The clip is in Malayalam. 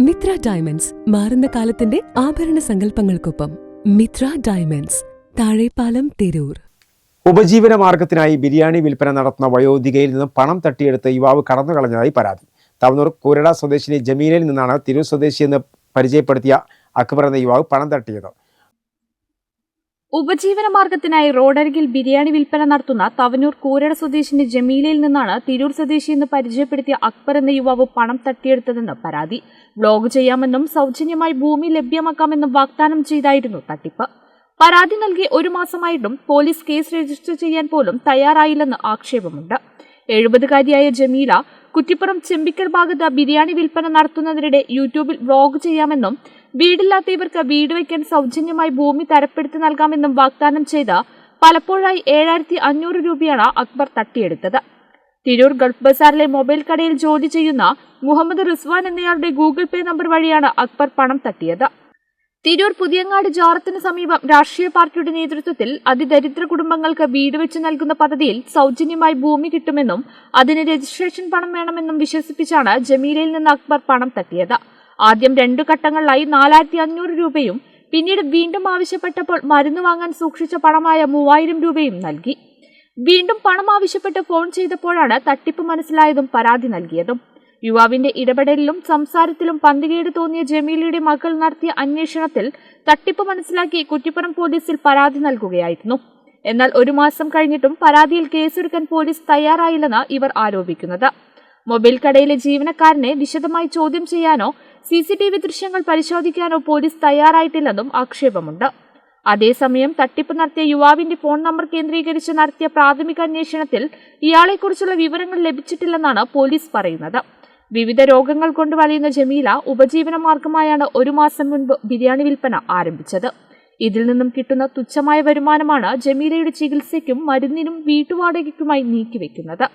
മിത്ര ഡയമണ്ട്സ് മാറുന്ന കാലത്തിന്റെ ആഭരണ സങ്കല്പങ്ങൾക്കൊപ്പം മിത്ര ഡയമണ്ട്സ് താഴെപ്പാലം തിരൂർ. ഉപജീവന മാർഗത്തിനായി ബിരിയാണി വിൽപ്പന നടത്തുന്ന വയോധികയിൽ നിന്നും പണം തട്ടിയെടുത്ത് യുവാവ് കടന്നു കളഞ്ഞതായി പരാതി. തവനൂർ കുരട സ്വദേശിനി ജമീലയിൽ നിന്നാണ് തിരൂർ സ്വദേശി എന്ന് പരിചയപ്പെടുത്തിയ അക്ബർ എന്ന യുവാവ് പണം തട്ടിയത്. ഉപജീവന മാർഗത്തിനായി റോഡരികിൽ ബിരിയാണി വിൽപ്പന നടത്തുന്ന തവനൂർ കൂരട സ്വദേശിന്റെ ജമീലയിൽ നിന്നാണ് തിരൂർ സ്വദേശി എന്ന് പരിചയപ്പെടുത്തിയ അക്ബർ എന്ന യുവാവ് പണം തട്ടിയെടുത്തതെന്ന് പരാതി. ബ്ലോഗ് ചെയ്യാമെന്നും സൗജന്യമായി ഭൂമി ലഭ്യമാക്കാമെന്നും വാഗ്ദാനം ചെയ്തായിരുന്നു തട്ടിപ്പ്. പരാതി നൽകി ഒരു മാസമായിട്ടും പോലീസ് കേസ് രജിസ്റ്റർ ചെയ്യാൻ പോലും തയ്യാറായില്ലെന്ന് ആക്ഷേപമുണ്ട്. എഴുപതുകാരിയായ ജമീല കുറ്റിപ്പുറം ചെമ്പിക്കൽ ഭാഗത്ത് ബിരിയാണി വിൽപ്പന നടത്തുന്നതിനിടെ യൂട്യൂബിൽ വ്ലോഗ് ചെയ്യാമെന്നും വീടില്ലാത്ത ഇവർക്ക് വീട് വയ്ക്കാൻ സൗജന്യമായി ഭൂമി തരപ്പെടുത്തി നൽകാമെന്നും വാഗ്ദാനം ചെയ്ത പലപ്പോഴായി ഏഴായിരത്തി അഞ്ഞൂറ് രൂപയാണ് അക്ബർ തട്ടിയെടുത്തത്. തിരൂർ ഗൾഫ് ബസാറിലെ മൊബൈൽ കടയിൽ ജോലി ചെയ്യുന്ന മുഹമ്മദ് റിസ്വാൻ എന്നയാളുടെ ഗൂഗിൾ പേ നമ്പർ വഴിയാണ് അക്ബർ പണം തട്ടിയത്. തിരൂർ പുതിയങ്ങാട് ജാറത്തിന് സമീപം രാഷ്ട്രീയ പാർട്ടിയുടെ നേതൃത്വത്തിൽ അതിദരിദ്ര കുടുംബങ്ങൾക്ക് വീട് വെച്ച് നൽകുന്ന പദ്ധതിയിൽ സൗജന്യമായി ഭൂമി കിട്ടുമെന്നും അതിന് രജിസ്ട്രേഷൻ പണം വേണമെന്നും വിശ്വസിപ്പിച്ചാണ് ജമീലയിൽ നിന്ന് അക്ബർ പണം തട്ടിയത്. ആദ്യം രണ്ടു ഘട്ടങ്ങളിലായി നാലായിരത്തി അഞ്ഞൂറ് രൂപയും പിന്നീട് വീണ്ടും ആവശ്യപ്പെട്ടപ്പോൾ മരുന്ന് വാങ്ങാൻ സൂക്ഷിച്ച പണമായ മൂവായിരം രൂപയും നൽകി. വീണ്ടും പണം ആവശ്യപ്പെട്ട് ഫോൺ ചെയ്തപ്പോഴാണ് തട്ടിപ്പ് മനസ്സിലായതും പരാതി നൽകിയതും. യുവാവിന്റെ ഇടപെടലിലും സംസാരത്തിലും പന്തികേട് തോന്നിയ ജമീലയുടെ മകൾ നടത്തിയ അന്വേഷണത്തിൽ തട്ടിപ്പ് മനസ്സിലാക്കി കുറ്റിപ്പുറം പോലീസിൽ പരാതി നൽകുകയായിരുന്നു. എന്നാൽ ഒരു മാസം കഴിഞ്ഞിട്ടും പരാതിയിൽ കേസെടുക്കാൻ പോലീസ് തയ്യാറായില്ലെന്ന് ഇവർ ആരോപിക്കുന്നത്. മൊബൈൽ കടയിലെ ജീവനക്കാരനെ വിശദമായി ചോദ്യം ചെയ്യാനോ സി സി ടി വി ദൃശ്യങ്ങൾ പരിശോധിക്കാനോ പോലീസ് തയ്യാറായിട്ടില്ലെന്നും ആക്ഷേപമുണ്ട്. അതേസമയം തട്ടിപ്പ് നടത്തിയ യുവാവിന്റെ ഫോൺ നമ്പർ കേന്ദ്രീകരിച്ച് നടത്തിയ പ്രാഥമിക അന്വേഷണത്തിൽ ഇയാളെക്കുറിച്ചുള്ള വിവരങ്ങൾ ലഭിച്ചിട്ടില്ലെന്നാണ് പോലീസ് പറയുന്നത്. വിവിധ രോഗങ്ങൾ കൊണ്ട് വലയുന്ന ജമീല ഉപജീവന മാർഗമായാണ് ഒരു മാസം മുൻപ് ബിരിയാണി വിൽപ്പന ആരംഭിച്ചത്. ഇതിൽ നിന്നും കിട്ടുന്ന തുച്ഛമായ വരുമാനമാണ് ജമീലയുടെ ചികിത്സയ്ക്കും മരുന്നിനും വീട്ടുവാടകയ്ക്കുമായി നീക്കിവെക്കുന്നത്.